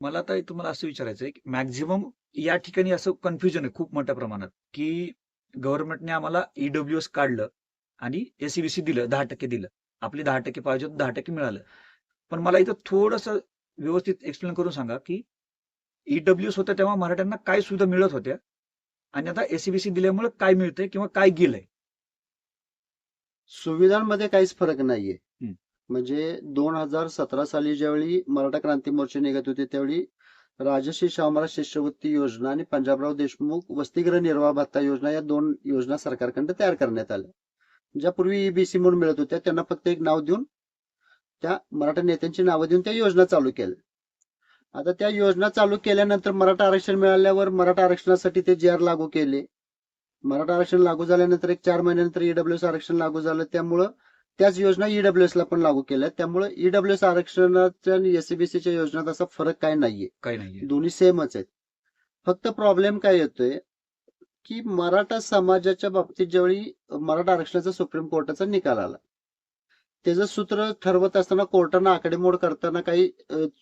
मला आता तुम्हाला असं विचारायचं आहे की मॅक्झिमम या ठिकाणी असं कन्फ्युजन आहे खूप मोठ्या प्रमाणात की गव्हर्नमेंटने आम्हाला ईडब्ल्यूएस काढलं आणि एसीबीसी दिलं दहा टक्के दिलं. आपले दहा टक्के पाहिजे होते, दहा टक्के मिळालं. पण मला इथं थोडंसं व्यवस्थित एक्सप्लेन करून सांगा की ईडब्ल्यूएस होतं तेव्हा मराठ्यांना काय सुविधा मिळत होत्या आणि आता एसीबीसी दिल्यामुळे काय मिळतंय किंवा काय गेलंय? सुविधांमध्ये काहीच फरक नाहीये. म्हणजे दोन हजार सतरा साली ज्यावेळी मराठा क्रांती मोर्चे निघत होते त्यावेळी राजश्री शामराज शिष्यवृत्ती योजना आणि पंजाबराव देशमुख वसतिगृह निर्वाह भत्ता योजना या दोन योजना सरकारकडे तयार करण्यात आल्या. ज्या पूर्वी ईबीसी म्हणून मिळत होत्या त्यांना फक्त एक नाव देऊन त्या मराठा नेत्यांची नावं देऊन त्या योजना चालू केल्या. आता त्या योजना चालू केल्यानंतर मराठा आरक्षण मिळाल्यावर मराठा आरक्षणासाठी ते जे आर लागू केले. मराठा आरक्षण लागू झाल्यानंतर एक चार महिन्यानंतर ईडब्ल्यूएस आरक्षण लागू झालं. त्यामुळं त्याच योजना ईडब्ल्यूएस ला पण लागू केल्या त्यामुळे ईडब्ल्यूएस आरक्षणाच्या आणि एससीबीसीच्या योजनात असा फरक काय नाहीये. काय नाहीये. दोन्ही सेमच आहेत. फक्त प्रॉब्लेम काय येतोय की मराठा समाजाच्या बाबतीत ज्यावेळी मराठा आरक्षणाचा सुप्रीम कोर्टाचा निकाल आला त्याचं सूत्र ठरवत असताना कोर्टानं आकडेमोड करताना काही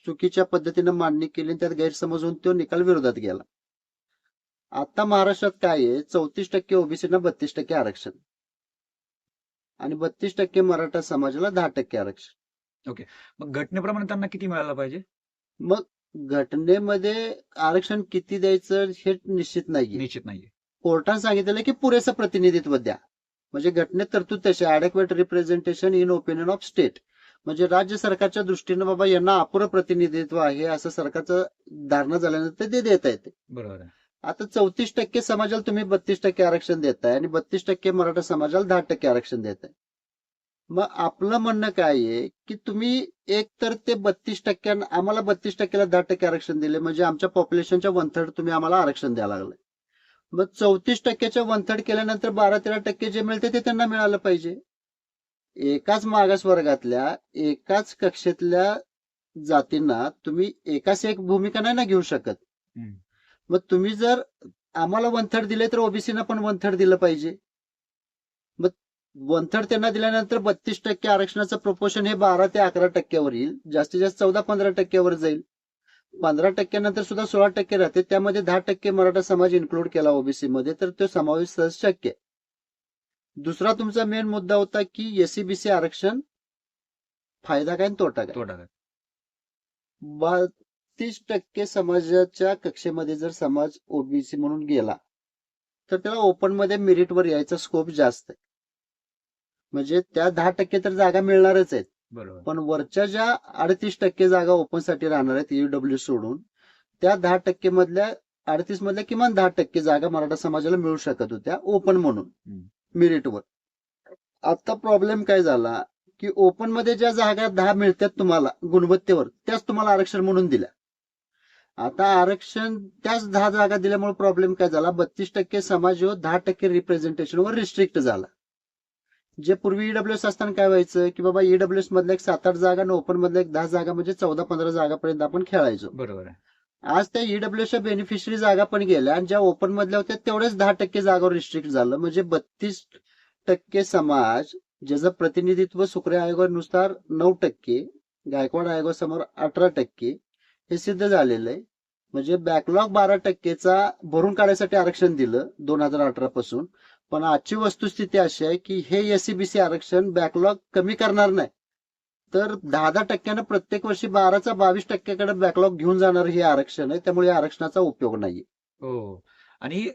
चुकीच्या पद्धतीनं मांडणी केली आणि त्यात गैरसमज होऊन तो निकाल विरोधात गेला. आता महाराष्ट्रात काय आहे? चौतीस टक्के ओबीसीना बत्तीस टक्के आरक्षण. आणि बत्तीस टक्के मराठा समाजाला दहा टक्के आरक्षण. मग घटनेप्रमाणे त्यांना किती मिळायला पाहिजे? मग घटनेमध्ये आरक्षण किती द्यायचं हे निश्चित नाहीये. निश्चित नाहीये. कोर्टाने सांगितलेलं की पुरेसं प्रतिनिधित्व द्या. म्हणजे घटनेत तरतूद तशी adequate representation in opinion of state म्हणजे राज्य सरकारच्या दृष्टीनं बाबा यांना अपुरं प्रतिनिधित्व आहे असं सरकारचं धारणा झाल्यानंतर ते देता येते. बरोबर आहे. आता चौतीस टक्के समाजाला तुम्ही बत्तीस टक्के आरक्षण देताय आणि बत्तीस टक्के मराठा समाजाला दहा टक्के आरक्षण देताय. मग आपलं म्हणणं काय आहे की तुम्ही एक तर ते बत्तीस टक्क्यां आम्हाला बत्तीस टक्क्याला दहा टक्के आरक्षण दिले म्हणजे आमच्या पॉप्युलेशनच्या वन थर्ड तुम्ही आम्हाला आरक्षण द्यायला लागलं मग चौतीस टक्क्याच्या वन थर्ड केल्यानंतर बारा तेरा टक्के जे मिळते ते त्यांना मिळालं पाहिजे. एकाच मागास वर्गातल्या एकाच कक्षेतल्या जातींना तुम्ही एकाच एक भूमिका नाही ना घेऊ शकत. मग तुम्ही जर आम्हाला वन थर्ड दिले तर ओबीसीना पण वन थर्ड दिलं पाहिजे. मग वन थर्ड त्यांना दिल्यानंतर बत्तीस टक्के आरक्षणाचं प्रपोशन हे बारा ते अकरा टक्क्यावर येईल. जास्तीत जास्त चौदा पंधरा टक्क्यावर जाईल. पंधरा टक्क्यानंतर सुद्धा सोळा टक्के राहते त्यामध्ये दहा टक्के मराठा समाज इन्क्लूड केला ओबीसी मध्ये तर तो समावेश सहज शक्य. दुसरा तुमचा मेन मुद्दा होता की एससीबीसी आरक्षण फायदा काय तोटा काय? तोटा काय? बत्तीस टक्के समाजाच्या कक्षेमध्ये जर समाज ओबीसी म्हणून गेला तर त्याला ओपनमध्ये मेरिटवर यायचा स्कोप जास्त आहे. म्हणजे त्या दहा टक्के तर जागा मिळणारच आहेत. बरोबर. पण वरच्या ज्या अडतीस टक्के जागा ओपनसाठी राहणार आहेत ईडब्ल्यू सोडून त्या दहा टक्के मधल्या अडतीस मधल्या किमान दहा टक्के जागा मराठा समाजाला मिळू शकत होत्या ओपन म्हणून. मेरिटवर आता प्रॉब्लेम काय झाला की ओपनमध्ये ज्या जागा दहा मिळतात तुम्हाला गुणवत्तेवर त्याच तुम्हाला आरक्षण म्हणून दिल्या. आता आरक्षण त्याच दहा जागा दिल्यामुळे प्रॉब्लेम काय झाला? बत्तीस टक्के समाज ह्यो दहा टक्के रिप्रेझेंटेशनवर रिस्ट्रिक्ट झाला. जे पूर्वी ईडब्ल्यूएस असताना काय व्हायचं? की बाबा ईडब्ल्यूएस मधल्या एक सात आठ जागा आणि ओपन मधल्या एक दहा जागा म्हणजे चौदा पंधरा जागापर्यंत आपण खेळायचो. बरोबर आहे. आज त्या ईडब्ल्यूएसच्या बेनिफिशरी जागा पण गेल्या आणि ज्या ओपन मधल्या होत्या तेवढ्याच दहा टक्के जागावर रिस्ट्रिक्ट झालं. म्हणजे बत्तीस टक्के समाज ज्याचं प्रतिनिधित्व सुक्रिया आयोगानुसार नऊ टक्के गायकवाड आयोगासमोर अठरा टक्के हे सिद्ध झालेलं आहे. म्हणजे बॅकलॉग बारा टक्केचा भरून काढायसाठी आरक्षण दिलं दोन हजार अठरा पासून. पण आजची वस्तुस्थिती अशी आहे की हे एससीबीसी आरक्षण बॅकलॉग कमी करणार नाही. तर दहा दहा टक्क्यानं प्रत्येक वर्षी बाराचा बावीस टक्क्याकडे बॅकलॉग घेऊन जाणार हे आरक्षण आहे. त्यामुळे आरक्षणाचा उपयोग नाहीये. हो. आणि